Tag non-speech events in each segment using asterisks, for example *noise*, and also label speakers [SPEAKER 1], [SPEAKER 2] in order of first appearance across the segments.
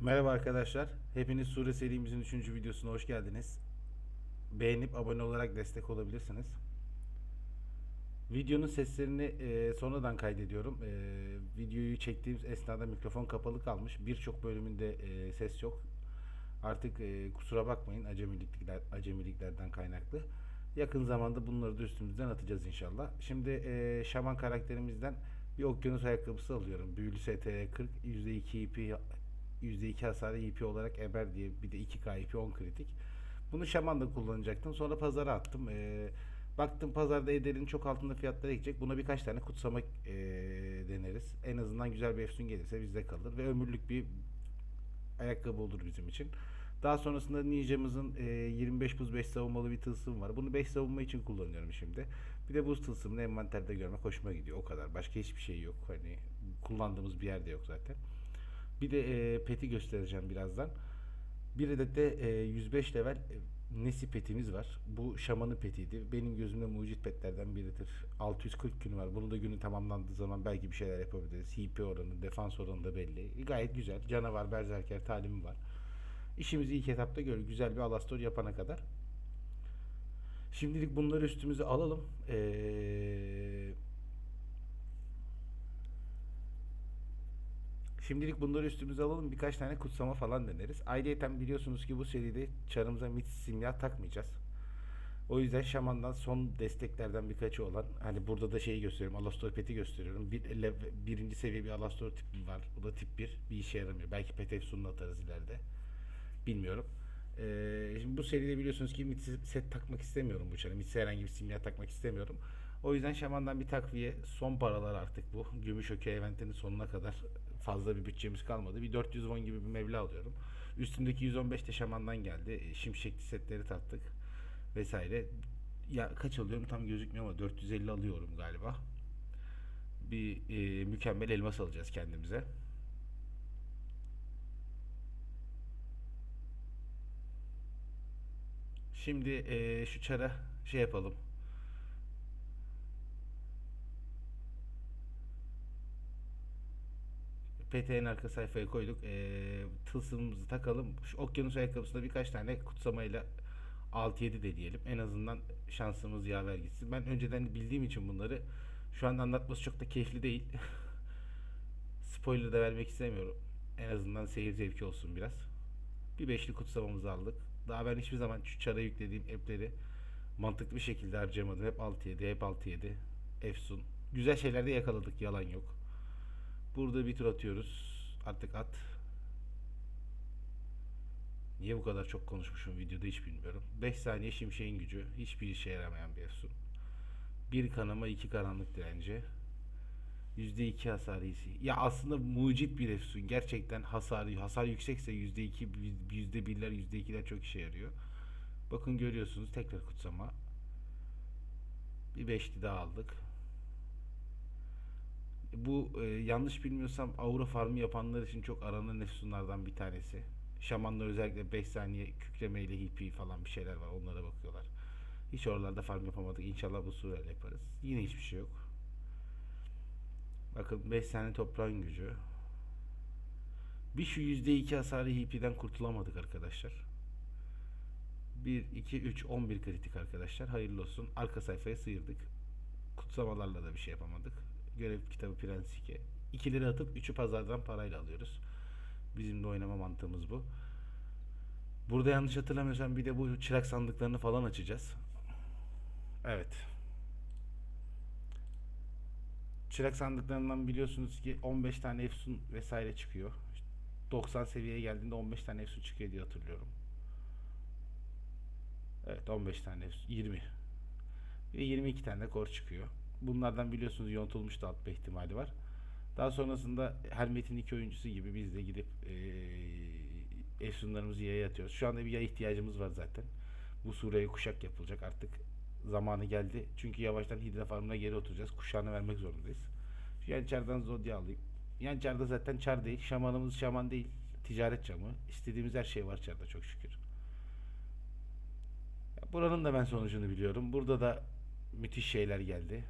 [SPEAKER 1] Merhaba arkadaşlar. Hepiniz Sure serimizin 3. videosuna hoş geldiniz. Beğenip abone olarak destek olabilirsiniz. Videonun seslerini e, sonradan kaydediyorum. E, videoyu çektiğimiz esnada mikrofon kapalı kalmış. Birçok bölümünde e, ses yok. Artık e, kusura bakmayın acemilikler, acemiliklerden kaynaklı. Yakın zamanda bunları da üstümüzden atacağız inşallah. Şimdi e, şaman karakterimizden bir okyanus ayakkabısı alıyorum. Büyülü STR 40 %2 IP %2 hasarı IP olarak eber diye bir de 2K IP 10 kritik. Bunu şaman kullanacaktım. Sonra pazara attım. Ee, baktım pazarda ederin çok altında fiyatlara gidecek. Buna birkaç tane kutsama ee, deneriz. En azından güzel bir efsun gelirse bizde kalır ve ömürlük bir ayakkabı olur bizim için. Daha sonrasında Ninja'mızın e, 25 buz 5 savunmalı bir tılsım var. Bunu 5 savunma için kullanıyorum şimdi. Bir de buz tılsımını envanterde görmek hoşuma gidiyor. O kadar. Başka hiçbir şey yok. Hani kullandığımız bir yerde yok zaten. Bir de e, peti göstereceğim birazdan. Bir adet de e, 105 level e, Nesi petimiz var. Bu şamanı petiydi. Benim gözümde mucit petlerden biridir. 640 günü var. Bunu da günü tamamlandığı zaman belki bir şeyler yapabiliriz. HP oranı, defans oranı da belli. Gayet güzel. Canavar, berserker talimi var. İşimizi ilk etapta gör. Güzel bir alastor yapana kadar. Şimdilik bunları üstümüze alalım. Eee Şimdilik bunları üstümüze alalım. Birkaç tane kutsama falan deneriz. Ayrıyeten biliyorsunuz ki bu seride çarımıza mit simya takmayacağız. O yüzden şamandan son desteklerden birkaçı olan hani burada da şeyi gösteriyorum. Alastor peti gösteriyorum. Bir, lev- birinci seviye bir Alastor tipi var. Bu da tip 1. Bir işe yaramıyor. Belki pet efsununu atarız ileride. Bilmiyorum. Ee, şimdi bu seride biliyorsunuz ki mit set takmak istemiyorum bu çarı. Mitsi herhangi bir simya takmak istemiyorum. O yüzden şamandan bir takviye son paralar artık bu. Gümüş Öke eventinin sonuna kadar fazla bir bütçemiz kalmadı. Bir 400 won gibi bir meblağ alıyorum. Üstündeki 115 de şamandan geldi. E, Şimşekli setleri tattık vesaire. Ya kaç alıyorum tam gözükmüyor ama 450 alıyorum galiba. Bir e, mükemmel elmas alacağız kendimize. Şimdi e, şu çara şey yapalım. PT'nin arka sayfaya koyduk. E, tılsımımızı takalım. Şu okyanus ayakkabısında birkaç tane kutsamayla 6-7 de diyelim. En azından şansımız yaver gitsin. Ben önceden bildiğim için bunları şu an anlatması çok da keyifli değil. *laughs* Spoiler da vermek istemiyorum. En azından seyir zevki olsun biraz. Bir beşli kutsamamızı aldık. Daha ben hiçbir zaman şu çara yüklediğim app'leri mantıklı bir şekilde harcamadım. Hep 6-7, hep 6-7. Efsun. Güzel şeyler de yakaladık. Yalan yok. Burada bir tur atıyoruz. Artık at. Niye bu kadar çok konuşmuşum videoda hiç bilmiyorum. 5 saniye şimşeğin gücü. Hiçbir işe yaramayan bir efsun. Bir kanama, iki karanlık direnci. %2 hasar iyisi. Ya aslında mucit bir efsun. Gerçekten hasarı, hasar yüksekse %2, %1'ler, %2'ler çok işe yarıyor. Bakın görüyorsunuz tekrar kutsama. Bir beşli daha aldık. Bu e, yanlış bilmiyorsam aura farmı yapanlar için çok aranan efsunlardan bir tanesi. Şamanlar özellikle 5 saniye kükremeyle HP falan bir şeyler var. Onlara bakıyorlar. Hiç oralarda farm yapamadık. İnşallah bu sureyle yaparız. Yine hiçbir şey yok. Bakın 5 saniye toprağın gücü. Bir şu %2 hasarı HP'den kurtulamadık arkadaşlar. 1, 2, 3, 11 kritik arkadaşlar. Hayırlı olsun. Arka sayfaya sıyırdık. Kutsamalarla da bir şey yapamadık. Görev kitabı Prens 2. 2'leri atıp 3'ü pazardan parayla alıyoruz. Bizim de oynama mantığımız bu. Burada yanlış hatırlamıyorsam bir de bu çırak sandıklarını falan açacağız. Evet. Çırak sandıklarından biliyorsunuz ki 15 tane efsun vesaire çıkıyor. 90 seviyeye geldiğinde 15 tane efsun çıkıyor diye hatırlıyorum. Evet 15 tane efsun. 20. Ve 22 tane de kor çıkıyor. Bunlardan biliyorsunuz yontulmuş da atma ihtimali var. Daha sonrasında her metin iki oyuncusu gibi biz de gidip eee efsunlarımızı yaya atıyoruz. Şu anda bir yaya ihtiyacımız var zaten. Bu sureye kuşak yapılacak artık zamanı geldi. Çünkü yavaştan hidra farmına geri oturacağız. Kuşağını vermek zorundayız. Şu Yançar'dan Zodya alayım. Yançar'da zaten çar değil. Şamanımız şaman değil. Ticaret camı. İstediğimiz her şey var çarda çok şükür. Buranın da ben sonucunu biliyorum. Burada da müthiş şeyler geldi.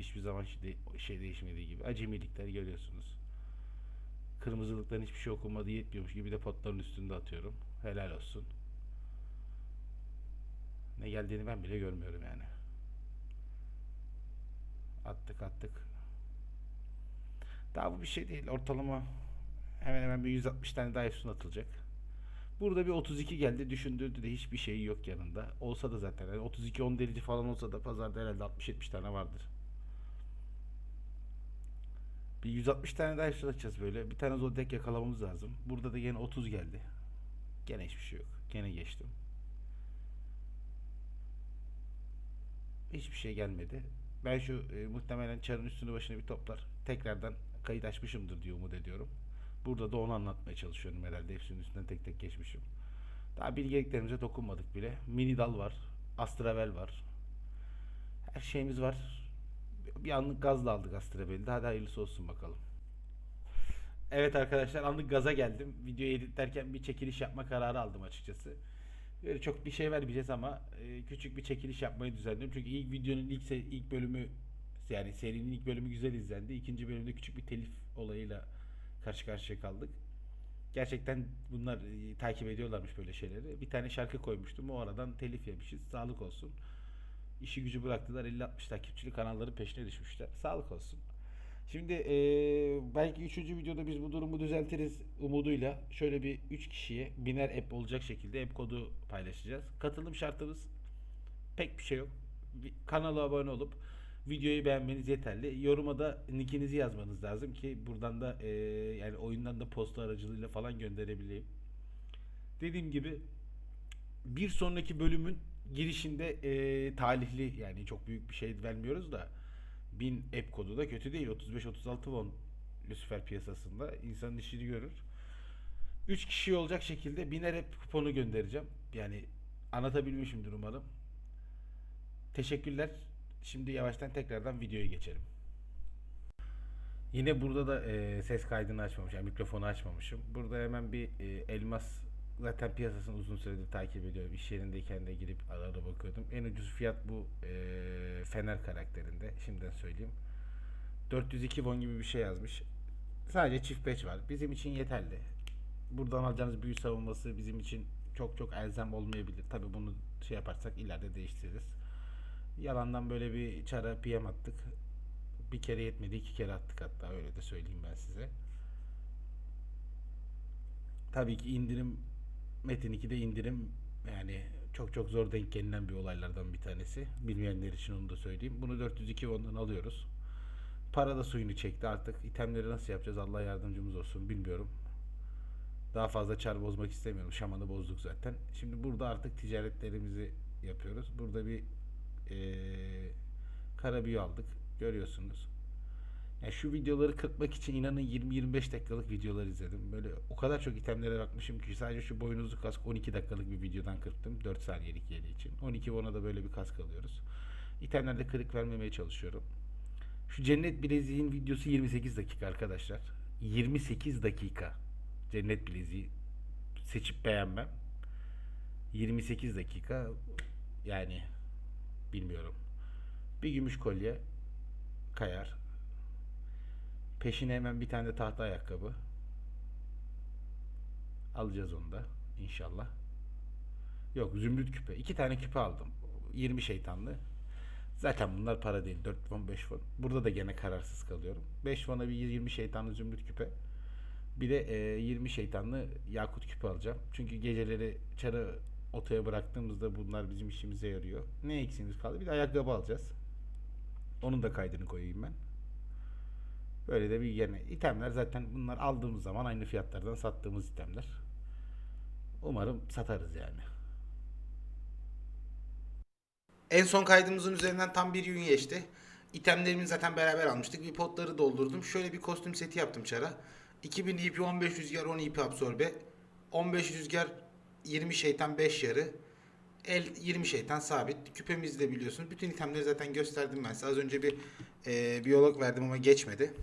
[SPEAKER 1] Hiçbir zaman şey, de- değişmediği gibi. Acemilikler görüyorsunuz. Kırmızılıktan hiçbir şey okunmadı yetmiyormuş gibi de potların üstünde atıyorum. Helal olsun. Ne geldiğini ben bile görmüyorum yani. Attık attık. Daha bu bir şey değil. Ortalama hemen hemen bir 160 tane daha efsun atılacak. Burada bir 32 geldi. Düşündürdü de hiçbir şey yok yanında. Olsa da zaten yani 32 10 delici falan olsa da pazarda herhalde 60-70 tane vardır. Bir 160 tane daha efsun atacağız böyle. Bir tane zodiac yakalamamız lazım. Burada da yine 30 geldi. Gene hiçbir şey yok. Gene geçtim. Hiçbir şey gelmedi. Ben şu e, muhtemelen çarın üstünü başına bir toplar. Tekrardan kayıt açmışımdır diye umut ediyorum. Burada da onu anlatmaya çalışıyorum herhalde. Hepsinin üstünden tek tek geçmişim. Daha bilgeliklerimize dokunmadık bile. Mini dal var. Astravel var. Her şeyimiz var. Bir anlık gazla aldık Astravel'i de. Hadi hayırlısı olsun bakalım. Evet arkadaşlar anlık gaza geldim. Videoyu editlerken bir çekiliş yapma kararı aldım açıkçası. Böyle çok bir şey vermeyeceğiz ama e, küçük bir çekiliş yapmayı düzenliyorum. Çünkü ilk videonun ilk ilk bölümü yani serinin ilk bölümü güzel izlendi. İkinci bölümde küçük bir telif olayıyla karşı karşıya kaldık. Gerçekten bunlar e, takip ediyorlarmış böyle şeyleri. Bir tane şarkı koymuştum. O aradan telif yemişiz. Sağlık olsun. İşi gücü bıraktılar. 50-60 takipçili kanalların peşine düşmüşler. Sağlık olsun. Şimdi e, belki 3. videoda biz bu durumu düzeltiriz umuduyla şöyle bir 3 kişiye biner app olacak şekilde app kodu paylaşacağız. Katılım şartımız pek bir şey yok. Bir- Kanala abone olup videoyu beğenmeniz yeterli. Yoruma da nickinizi yazmanız lazım ki buradan da e, yani oyundan da posta aracılığıyla falan gönderebileyim. Dediğim gibi bir sonraki bölümün girişinde e, talihli yani çok büyük bir şey vermiyoruz da 1000 app kodu da kötü değil. 35-36 won Lucifer piyasasında insanın işini görür. 3 kişi olacak şekilde 1000 app kuponu göndereceğim. Yani anlatabilmişimdir umarım. Teşekkürler. Şimdi yavaştan tekrardan videoya geçelim. Yine burada da e, ses kaydını açmamışım, yani mikrofonu açmamışım. Burada hemen bir e, elmas zaten piyasasını uzun süredir takip ediyorum. İş yerindeyken de girip ara ara bakıyordum. En ucuz fiyat bu e, Fener karakterinde. Şimdiden söyleyeyim. 402 won gibi bir şey yazmış. Sadece çift patch var. Bizim için yeterli. Buradan alacağınız büyü savunması bizim için çok çok elzem olmayabilir. Tabi bunu şey yaparsak ileride değiştiririz. Yalandan böyle bir çara PM attık. Bir kere yetmedi iki kere attık hatta öyle de söyleyeyim ben size. Tabii ki indirim Metin 2'de indirim yani çok çok zor denk gelinen bir olaylardan bir tanesi. Bilmeyenler için onu da söyleyeyim. Bunu 402 won'dan alıyoruz. Para da suyunu çekti artık. itemleri nasıl yapacağız Allah yardımcımız olsun bilmiyorum. Daha fazla çar bozmak istemiyorum. Şamanı bozduk zaten. Şimdi burada artık ticaretlerimizi yapıyoruz. Burada bir eee kara aldık. Görüyorsunuz. Yani şu videoları kırpmak için inanın 20-25 dakikalık videolar izledim. Böyle o kadar çok itemlere bakmışım ki sadece şu boynuzlu kask 12 dakikalık bir videodan kırptım. 4 saniyelik yeri için. 12 bona da böyle bir kask alıyoruz. İtemlerde kırık vermemeye çalışıyorum. Şu cennet bileziğin videosu 28 dakika arkadaşlar. 28 dakika. Cennet bileziği seçip beğenmem. 28 dakika yani bilmiyorum. Bir gümüş kolye kayar. Peşine hemen bir tane de tahta ayakkabı. Alacağız onu da inşallah. Yok zümrüt küpe. İki tane küpe aldım. 20 şeytanlı. Zaten bunlar para değil. 4 fon 5 fon. Burada da gene kararsız kalıyorum. 5 fona bir 20 şeytanlı zümrüt küpe. Bir de e, 20 şeytanlı yakut küpe alacağım. Çünkü geceleri çarı otoya bıraktığımızda bunlar bizim işimize yarıyor. Ne eksiğimiz kaldı? Bir de ayakkabı alacağız. Onun da kaydını koyayım ben. Böyle de bir yine itemler zaten bunlar aldığımız zaman aynı fiyatlardan sattığımız itemler. Umarım satarız yani.
[SPEAKER 2] En son kaydımızın üzerinden tam bir gün geçti. İtemlerimi zaten beraber almıştık. Bir potları doldurdum. Şöyle bir kostüm seti yaptım çara. 2000 EP 15 rüzgar 10 EP absorbe. 15 rüzgar 20 şeytan 5 yarı. El 20 şeytan sabit. Küpemizi de biliyorsunuz. Bütün itemleri zaten gösterdim ben size. Az önce bir e, biyolog verdim ama geçmedi.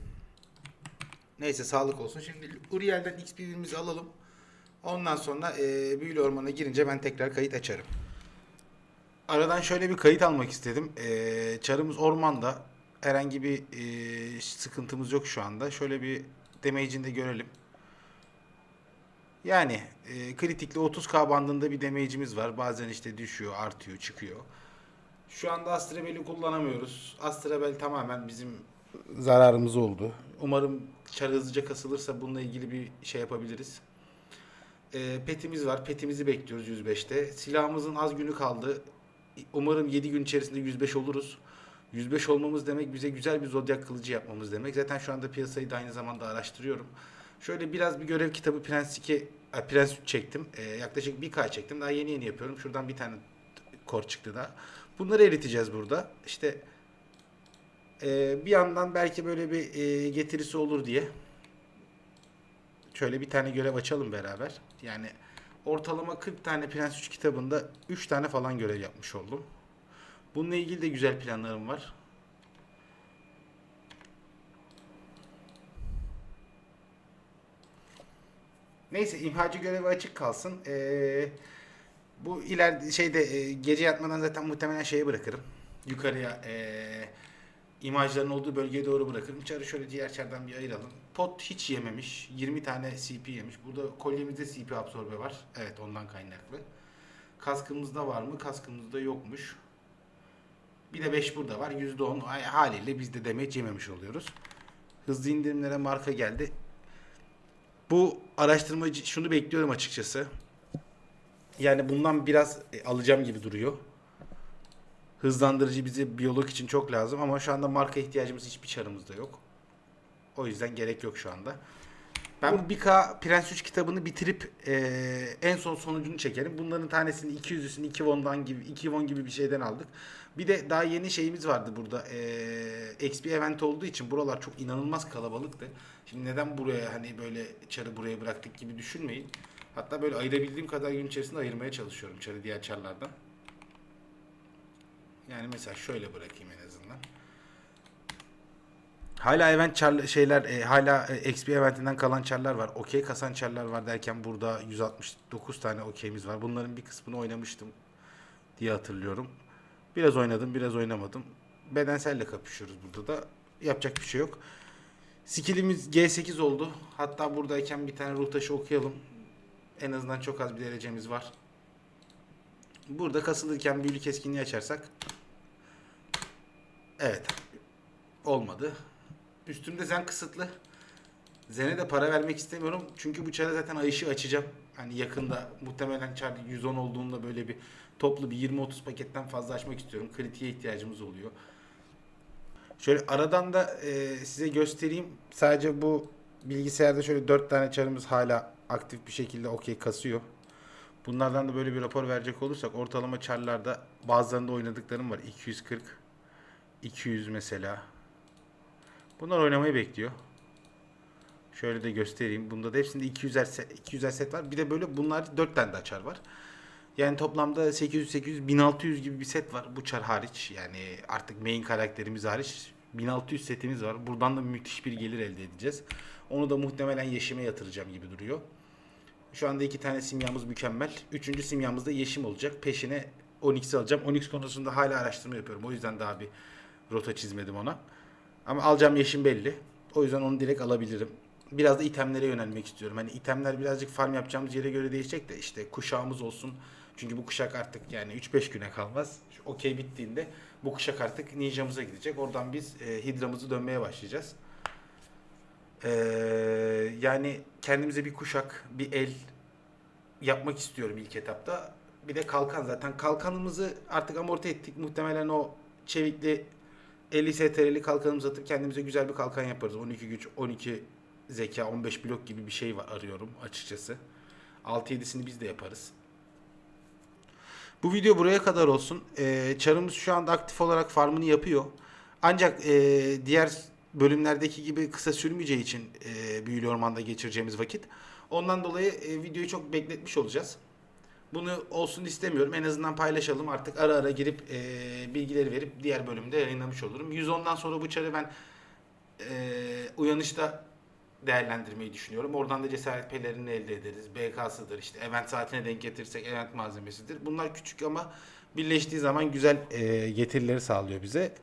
[SPEAKER 2] Neyse sağlık olsun. Şimdi Uriel'den XP'imizi alalım. Ondan sonra e, büyülü ormana girince ben tekrar kayıt açarım. Aradan şöyle bir kayıt almak istedim. Ee, çarımız ormanda. Herhangi bir e, sıkıntımız yok şu anda. Şöyle bir damage'ini de görelim. Yani e, kritikli 30k bandında bir damage'imiz var. Bazen işte düşüyor, artıyor, çıkıyor. Şu anda Astrabel'i kullanamıyoruz. Astrabel tamamen bizim zararımız oldu. Umarım çar hızlıca kasılırsa bununla ilgili bir şey yapabiliriz. E, petimiz var. Petimizi bekliyoruz 105'te. Silahımızın az günü kaldı. Umarım 7 gün içerisinde 105 oluruz. 105 olmamız demek bize güzel bir zodyak kılıcı yapmamız demek. Zaten şu anda piyasayı da aynı zamanda araştırıyorum. Şöyle biraz bir görev kitabı Prens 2, e, Prens 3 çektim. E, yaklaşık bir kay çektim. Daha yeni yeni yapıyorum. Şuradan bir tane kor çıktı daha. Bunları eriteceğiz burada. İşte e, bir yandan belki böyle bir e, getirisi olur diye şöyle bir tane görev açalım beraber. Yani ortalama 40 tane Prens 3 kitabında 3 tane falan görev yapmış oldum. Bununla ilgili de güzel planlarım var. Neyse imhacı görevi açık kalsın. Ee, bu ileride şeyde e, gece yatmadan zaten muhtemelen şeye bırakırım. Yukarıya e, imajların olduğu bölgeye doğru bırakırım. Çarı şöyle diğer çardan bir ayıralım. Pot hiç yememiş. 20 tane CP yemiş. Burada kolyemizde CP absorbe var. Evet ondan kaynaklı. Kaskımızda var mı? Kaskımızda yokmuş. Bir de 5 burada var. %10 Ay- haliyle biz de damage yememiş oluyoruz. Hızlı indirimlere marka geldi. Bu araştırmacı şunu bekliyorum açıkçası. Yani bundan biraz e, alacağım gibi duruyor. Hızlandırıcı bize biyolog için çok lazım ama şu anda marka ihtiyacımız hiçbir çarımızda yok. O yüzden gerek yok şu anda. Ben bu 1K Prens 3 kitabını bitirip eee, en son sonucunu çekerim. Bunların tanesini 200'üsünü 2 won'dan gibi 2 won gibi bir şeyden aldık. Bir de daha yeni şeyimiz vardı burada. Eee XP event olduğu için buralar çok inanılmaz kalabalıktı. Şimdi neden buraya hani böyle çarı buraya bıraktık gibi düşünmeyin. Hatta böyle ayırabildiğim kadar gün içerisinde ayırmaya çalışıyorum çarı diğer çarlardan. Yani mesela şöyle bırakayım en azından. Hala event çar şeyler e, hala e, XP eventinden kalan çarlar var. Okey kasan çarlar var derken burada 169 tane okeyimiz var. Bunların bir kısmını oynamıştım diye hatırlıyorum. Biraz oynadım, biraz oynamadım. Bedenselle kapışıyoruz burada da. Yapacak bir şey yok. Skillimiz G8 oldu. Hatta buradayken bir tane ruh taşı okuyalım. En azından çok az bir derecemiz var. Burada kasılırken büyülü keskinliği açarsak Evet. Olmadı. Üstümde zen kısıtlı. Zen'e de para vermek istemiyorum. Çünkü bu çare zaten ay ışığı açacağım. Hani yakında muhtemelen çar 110 olduğunda böyle bir toplu bir 20-30 paketten fazla açmak istiyorum. Kritiğe ihtiyacımız oluyor. Şöyle aradan da e, size göstereyim. Sadece bu bilgisayarda şöyle 4 tane çarımız hala aktif bir şekilde okey kasıyor. Bunlardan da böyle bir rapor verecek olursak ortalama çarlarda bazılarında oynadıklarım var. 240, 200 mesela. Bunlar oynamayı bekliyor. Şöyle de göstereyim. Bunda da hepsinde 200'er set, 200'er set var. Bir de böyle bunlar 4 tane de açar var. Yani toplamda 800 800 1600 gibi bir set var bu çar hariç. Yani artık main karakterimiz hariç 1600 setimiz var. Buradan da müthiş bir gelir elde edeceğiz. Onu da muhtemelen yeşime yatıracağım gibi duruyor. Şu anda iki tane simyamız mükemmel. Üçüncü simyamız da yeşim olacak. Peşine Onyx'i alacağım. Onyx konusunda hala araştırma yapıyorum. O yüzden daha bir rota çizmedim ona. Ama alacağım yeşim belli. O yüzden onu direkt alabilirim. Biraz da itemlere yönelmek istiyorum. Hani itemler birazcık farm yapacağımız yere göre değişecek de işte kuşağımız olsun. Çünkü bu kuşak artık yani 3-5 güne kalmaz. Okey bittiğinde bu kuşak artık ninjamıza gidecek. Oradan biz e, hidramızı dönmeye başlayacağız. Ee, yani kendimize bir kuşak, bir el yapmak istiyorum ilk etapta. Bir de kalkan zaten. Kalkanımızı artık amorti ettik. Muhtemelen o çevikli 50 STR'li kalkanımızı atıp kendimize güzel bir kalkan yaparız. 12 güç, 12 zeka, 15 blok gibi bir şey var, arıyorum açıkçası. 6-7'sini biz de yaparız. Bu video buraya kadar olsun. Ee, çarımız şu anda aktif olarak farmını yapıyor. Ancak e, diğer bölümlerdeki gibi kısa sürmeyeceği için e, büyülü ormanda geçireceğimiz vakit. Ondan dolayı e, videoyu çok bekletmiş olacağız. Bunu olsun istemiyorum. En azından paylaşalım. Artık ara ara girip e, bilgileri verip diğer bölümde yayınlamış olurum. 110'dan sonra bu çarı ben e, uyanışta değerlendirmeyi düşünüyorum. Oradan da cesaret pelerini elde ederiz. BK'sıdır işte event saatine denk getirirsek event malzemesidir. Bunlar küçük ama birleştiği zaman güzel e, getirileri sağlıyor bize.